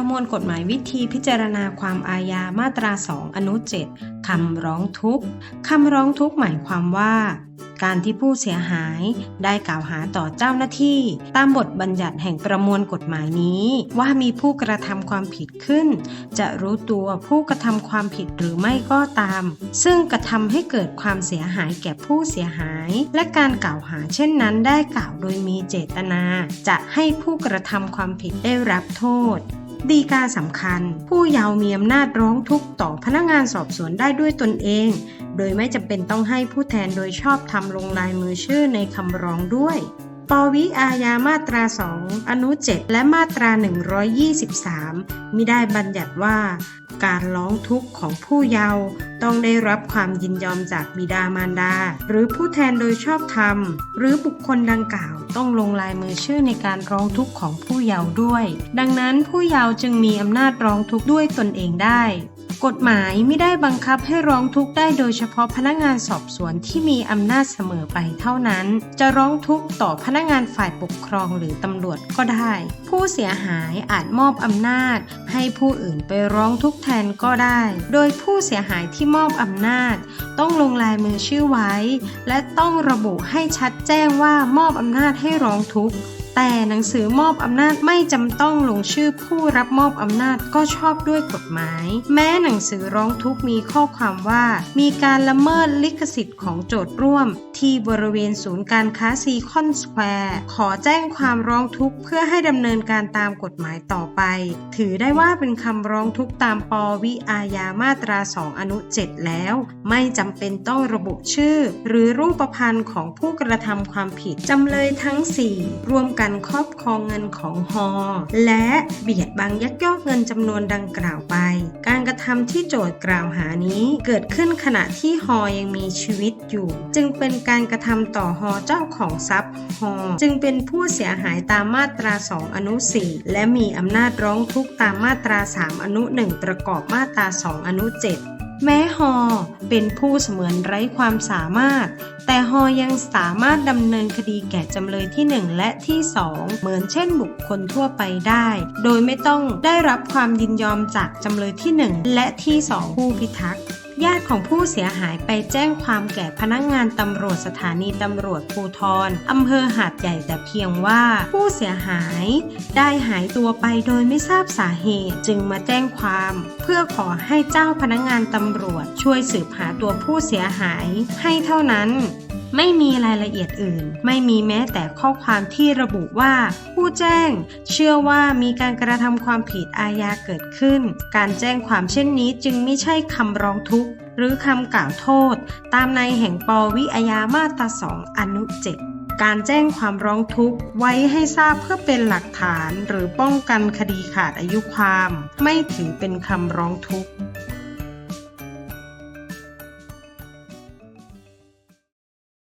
ประมวลกฎหมายวิธีพิจารณาความอาญามาตรา 2 อนุ 7 คำร้องทุกข์ คำร้องทุกข์หมายความว่า การที่ผู้เสียหายได้กล่าวหาต่อเจ้าหน้าที่ ตามบทบัญญัติแห่งประมวลกฎหมายนี้ ว่ามีผู้กระทำความผิดขึ้น จะรู้ตัวผู้กระทำความผิดหรือไม่ก็ตาม ซึ่งกระทำให้เกิดความเสียหายแก่ผู้เสียหาย และการกล่าวหาเช่นนั้นได้กล่าวโดยมีเจตนา จะให้ผู้กระทำความผิดได้รับโทษ ดีกาสำคัญ ผู้เยาว์มีอำนาจร้องทุกข์ต่อพนักงานสอบสวนได้ด้วยตนเอง โดยไม่จำเป็นต้องให้ผู้แทนโดยชอบทำลงลายมือชื่อในคำร้องด้วย ปวิอาญามาตรา 2 อนุ 7 และมาตรา 123 มิได้บัญญัติว่า การร้องทุกข์ของผู้เยาว์ต้องได้รับความยินยอมจากบิดามารดา หรือผู้แทนโดยชอบธรรม หรือบุคคลดังกล่าว ต้องลงลายมือชื่อในการร้องทุกข์ของผู้เยาว์ด้วย ดังนั้นผู้เยาว์จึงมีอำนาจร้องทุกข์ด้วยตนเองได้ กฎหมายไม่ได้บังคับให้ร้องทุกข์ได้โดยเฉพาะพนักงานสอบสวนที่มีอำนาจเสมอไปเท่านั้น จะร้องทุกข์ต่อพนักงานฝ่ายปกครองหรือตำรวจก็ได้ ผู้เสียหายอาจมอบอำนาจ ให้ผู้อื่นไปร้องทุกข์แทนก็ได้ โดยผู้เสียหายที่มอบอำนาจ ต้องลงลายมือชื่อไว้ และต้องระบุให้ชัดแจ้งว่ามอบอำนาจให้ร้องทุกข์ แต่หนังสือมอบอำนาจไม่จำต้องลงชื่อผู้รับมอบอำนาจก็ชอบด้วยกฎหมาย แม้หนังสือร้องทุกมีข้อความว่า มีการละเมิดลิขสิทธิ์ของโจทย์ร่วม ที่บริเวณศูนย์การค้าซีคอนสแควร์ขอแจ้งความร้องทุกข์เพื่อให้ดำเนินการตามกฎหมายต่อไป ถือได้ว่าเป็นคำร้องทุกข์ตามปวิอาญามาตรา 2 อนุ 7 แล้ว ไม่จำเป็นต้องระบุชื่อ หรือรูปพรรณของผู้กระทำความผิดจำเลยทั้ง 4รวมกันครอบครองเงินของฮอและเบียดบังยักยอกเงินจำนวนดังกล่าวไป การกระทำที่โจทย์กล่าวหานี้ เกิดขึ้นขณะที่ฮอยังมีชีวิตอยู่ จึงเป็นการกระทำต่อฮอเจ้าของทรัพย์ฮอจึงเป็นผู้เสียหายตามมาตรา 2 อนุ 4 และมีอำนาจร้องทุกข์ตามมาตรา 3 อนุ 1 ประกอบมาตรา 2 อนุ 7แม้ฮอเป็นผู้เสมือนไร้ความสามารถ แต่ฮอยังสามารถดำเนินคดีแก่จำเลยที่ 1 และที่ 2 เหมือนเช่นบุคคลทั่วไปได้ โดยไม่ต้องได้รับความยินยอมจากจำเลยที่ 1 และที่ 2 ผู้พิทักษ์ ญาติของผู้เสียหายไปแจ้งความแก่พนักงงานตำรวจสถานีตำรวจภูทรอำเภอหาดใหญ่แต่เพียงว่าผู้เสียหายได้หายตัวไปโดยไม่ทราบสาเหตุจึงมาแจ้งความ เพื่อขอให้เจ้าพนักงงานตำรวจช่วยสืบหาตัวผู้เสียหายให้เท่านั้น ไม่มีรายละเอียดอื่น ไม่มีแม้แต่ข้อความที่ระบุว่า ผู้แจ้ง เชื่อว่ามีการกระทำความผิดอาญาเกิดขึ้น การแจ้งความเช่นนี้จึงไม่ใช่คำร้องทุกข์ หรือคำกล่าวโทษ ตามในแห่งปวิอาญามาตรา2อนุ7การแจ้งความร้องทุกข์ไว้ให้ทราบเพื่อเป็นหลักฐาน หรือป้องกันคดีขาดอายุความ ไม่ถือเป็นคำร้องทุกข์